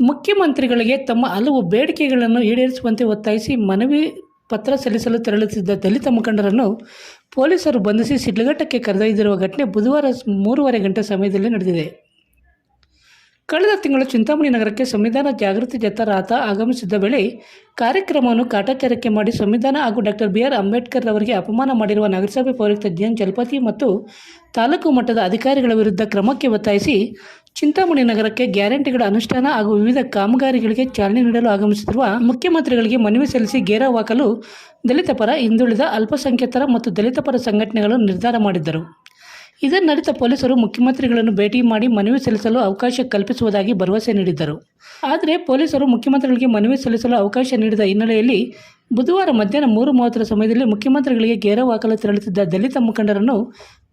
ಮುಖ್ಯಮಂತ್ರಿಗಳಿಗೆ ತಮ್ಮ ಹಲವು ಬೇಡಿಕೆಗಳನ್ನು ಈಡೇರಿಸುವಂತೆ ಒತ್ತಾಯಿಸಿ ಮನವಿ ಪತ್ರ ಸಲ್ಲಿಸಲು ತೆರಳುತ್ತಿದ್ದ ದಲಿತ ಮುಖಂಡರನ್ನು ಪೊಲೀಸರು ಬಂಧಿಸಿ ಸಿಡ್ಲಘಟ್ಟಕ್ಕೆ ಕರೆದೊಯ್ದಿರುವ ಘಟನೆ ಬುಧವಾರ ಮೂರುವರೆ ಗಂಟೆ ಸಮಯದಲ್ಲಿ ನಡೆದಿದೆ. ಕಳೆದ ತಿಂಗಳು ಚಿಂತಾಮಣಿ ನಗರಕ್ಕೆ ಸಂವಿಧಾನ ಜಾಗೃತಿ ಜಾಥಾ ಆಗಮಿಸಿದ್ದ ವೇಳೆ ಕಾರ್ಯಕ್ರಮವನ್ನು ಕಾಟಾಚಾರಕ್ಕೆ ಮಾಡಿ ಸಂವಿಧಾನ ಹಾಗೂ ಡಾಕ್ಟರ್ ಬಿ ಆರ್ ಅಂಬೇಡ್ಕರ್ ಅವರಿಗೆ ಅಪಮಾನ ಮಾಡಿರುವ ನಗರಸಭೆ ಪೌರಾಯುಕ್ತ ಜಿ ಎನ್ ಜಲಪತಿ ಮತ್ತು ತಾಲೂಕು ಮಟ್ಟದ ಅಧಿಕಾರಿಗಳ ವಿರುದ್ಧ ಕ್ರಮಕ್ಕೆ ಒತ್ತಾಯಿಸಿ ಚಿಂತಾಮಣಿ ನಗರಕ್ಕೆ ಗ್ಯಾರಂಟಿಗಳ ಅನುಷ್ಠಾನ ಹಾಗೂ ವಿವಿಧ ಕಾಮಗಾರಿಗಳಿಗೆ ಚಾಲನೆ ನೀಡಲು ಆಗಮಿಸಿರುವ ಮುಖ್ಯಮಂತ್ರಿಗಳಿಗೆ ಮನವಿ ಸಲ್ಲಿಸಿ ಗೇರವಾಕಲು ದಲಿತ ಪರ ಹಿಂದುಳಿದ ಅಲ್ಪಸಂಖ್ಯಾತರ ಮತ್ತು ದಲಿತ ಪರ ಸಂಘಟನೆಗಳು ನಿರ್ಧಾರ ಮಾಡಿದ್ದರು. ಇದನ್ನರಿತ ಪೊಲೀಸರು ಮುಖ್ಯಮಂತ್ರಿಗಳನ್ನು ಭೇಟಿ ಮಾಡಿ ಮನವಿ ಸಲ್ಲಿಸಲು ಅವಕಾಶ ಕಲ್ಪಿಸುವುದಾಗಿ ಭರವಸೆ ನೀಡಿದ್ದರು. ಆದರೆ ಪೊಲೀಸರು ಮುಖ್ಯಮಂತ್ರಿಗಳಿಗೆ ಮನವಿ ಸಲ್ಲಿಸಲು ಅವಕಾಶ ನೀಡಿದ ಹಿನ್ನೆಲೆಯಲ್ಲಿ ಬುಧವಾರ ಮಧ್ಯಾಹ್ನ ಮೂರು ಮೂವತ್ತರ ಸಮಯದಲ್ಲಿ ಮುಖ್ಯಮಂತ್ರಿಗಳಿಗೆ ಗೇರವ್ ಹಾಕಲು ತೆರಳುತ್ತಿದ್ದ ದಲಿತ ಮುಖಂಡರನ್ನು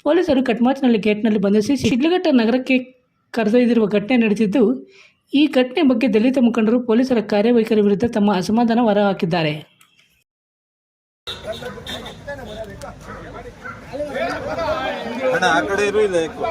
ಪೊಲೀಸರು ಕಟ್ಮಾಚಿನಲ್ಲಿ ಗೇಟ್ನಲ್ಲಿ ಬಂಧಿಸಿ ಶಿಡ್ಲಘಟ್ಟ ನಗರಕ್ಕೆ ಕರೆದೊಯ್ದಿರುವ ಘಟನೆ ನಡೆದಿದ್ದು, ಈ ಘಟನೆ ಬಗ್ಗೆ ದಲಿತ ಮುಖಂಡರು ಪೊಲೀಸರ ಕಾರ್ಯವೈಖರಿ ವಿರುದ್ಧ ತಮ್ಮ ಅಸಮಾಧಾನ ಹೊರಹಾಕಿದ್ದಾರೆ. ಅಣ್ಣ ಆ ಕಡೆ ಇರು ಇಲ್ಲ ಯಾಕೋ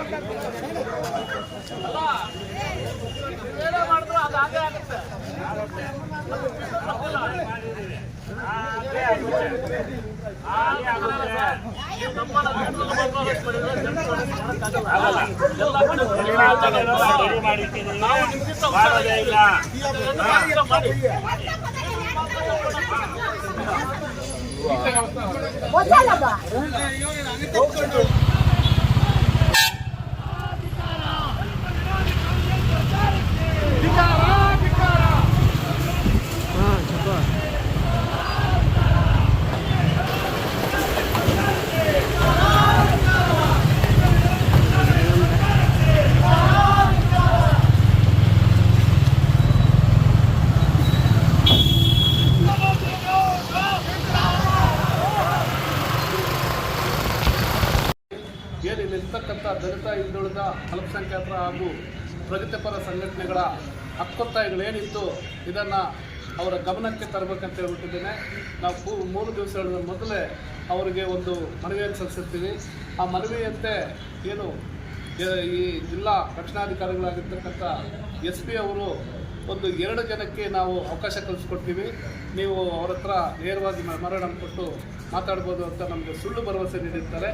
ಏನು ಇಲ್ಲಿರ್ತಕ್ಕಂಥ ದಲಿತ ಹಿಂದುಳಿದ ಅಲ್ಪಸಂಖ್ಯಾತರ ಹಾಗೂ ಪ್ರಗತಿಪರ ಸಂಘಟನೆಗಳ ಹಕ್ಕೊತ್ತಾಯಗಳೇನಿತ್ತು, ಇದನ್ನು ಅವರ ಗಮನಕ್ಕೆ ತರಬೇಕಂತ ಹೇಳ್ಬಿಟ್ಟಿದ್ದೇನೆ. ನಾವು ಮೂರು ಮೂರು ದಿವಸಗಳ ಮೊದಲೇ ಅವರಿಗೆ ಒಂದು ಮನವಿಯನ್ನು ಸಲ್ಲಿಸಿರ್ತೀವಿ. ಆ ಮನವಿಯಂತೆ ಏನು ಈ ಜಿಲ್ಲಾ ರಕ್ಷಣಾಧಿಕಾರಿಗಳಾಗಿರ್ತಕ್ಕಂಥ ಎಸ್ ಪಿ ಅವರು ಒಂದು ಎರಡು ಜನಕ್ಕೆ ನಾವು ಅವಕಾಶ ಕಲಿಸ್ಕೊಡ್ತೀವಿ. ನೀವು ಅವ್ರ ಹತ್ರ ನೇರವಾಗಿ ಮರಣ ಕೊಟ್ಟು ಮಾತಾಡ್ಬೋದು ಅಂತ ನಮಗೆ ಸುಳ್ಳು ಭರವಸೆ ನೀಡಿರ್ತಾರೆ.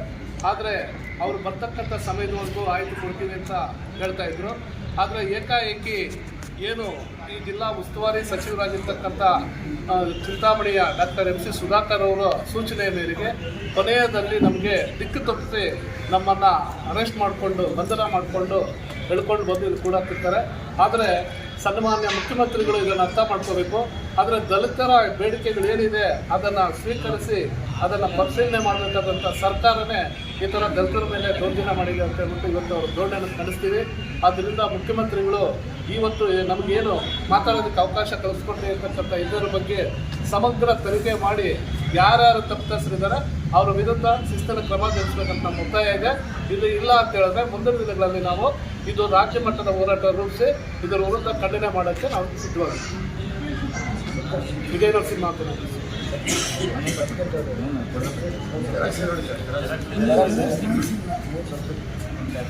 ಆದರೆ ಅವರು ಬರ್ತಕ್ಕಂಥ ಸಮಯದವರೆಗೂ ಆಯ್ತು ಕೊಡ್ತೀವಿ ಅಂತ ಹೇಳ್ತಾ ಇದ್ರು. ಆದರೆ ಏಕಾಏಕಿ ಏನು ಈ ಜಿಲ್ಲಾ ಉಸ್ತುವಾರಿ ಸಚಿವರಾಗಿರ್ತಕ್ಕಂಥ ಚಿಂತಾಮಣಿಯ ಡಾಕ್ಟರ್ ಎಂ ಸಿ ಸುಧಾಕರ್ ಅವರ ಸೂಚನೆಯ ಮೇರೆಗೆ ಕೊನೆಯದಲ್ಲಿ ನಮಗೆ ದಿಕ್ಕು ತಪ್ಪಿಸಿ ನಮ್ಮನ್ನು ಅರೆಸ್ಟ್ ಮಾಡಿಕೊಂಡು ಬಂಧನ ಮಾಡಿಕೊಂಡು ಹೇಳ್ಕೊಂಡು ಬಂದು ಕೂಡ ಹಾಕಿರ್ತಾರೆ ಆದರೆ ಸನ್ಮಾನ್ಯ ಮುಖ್ಯಮಂತ್ರಿಗಳು ಇದನ್ನು ಅರ್ಥ ಮಾಡ್ಕೋಬೇಕು. ಆದರೆ ದಲಿತರ ಬೇಡಿಕೆಗಳು ಏನಿದೆ, ಅದನ್ನು ಸ್ವೀಕರಿಸಿ, ಅದನ್ನು ಪರಿಶೀಲನೆ ಮಾಡಬೇಕಾದಂಥ ಸರ್ಕಾರನೇ ಈ ಥರ ದಲಿತರ ಮೇಲೆ ದೌರ್ಜನ್ಯ ಮಾಡಿದೆ ಅಂತ ಹೇಳ್ಬಿಟ್ಟು ಇವತ್ತು ಅವರು ಧೋರಣೆಯನ್ನು ನಡೆಸ್ತೀವಿ ಆದ್ದರಿಂದ ಮುಖ್ಯಮಂತ್ರಿಗಳು ಇವತ್ತು ನಮಗೇನು ಮಾತಾಡೋದಕ್ಕೆ ಅವಕಾಶ ಕಲಿಸ್ಕೊಡ್ಲಿ ಇರ್ತಕ್ಕಂಥ ಇದರ ಬಗ್ಗೆ ಸಮಗ್ರ ತನಿಖೆ ಮಾಡಿ ಯಾರ್ಯಾರು ತಪ್ಪಿತಸ್ಥರಿದ್ದಾರೆ ಅವರ ವಿರುದ್ಧ ಶಿಸ್ತಿನ ಕ್ರಮ ಜರುಗಿಸಬೇಕಂತ ನಮ್ಮ ಇದೆ. ಇದು ಇಲ್ಲ ಅಂತ ಹೇಳಿದ್ರೆ ಮುಂದಿನ ದಿನಗಳಲ್ಲಿ ನಾವು ಇದು ರಾಜ್ಯ ಮಟ್ಟದ ಹೋರಾಟ ರೂಪಿಸಿ ಇದರ ವಿರುದ್ಧ ಖಂಡನೆ ಮಾಡೋಕ್ಕೆ ನಾವು ಸಿದ್ಧವಾಗ ವಿಜಯ ನರಸಿಂಹ ಹೇಳಿ.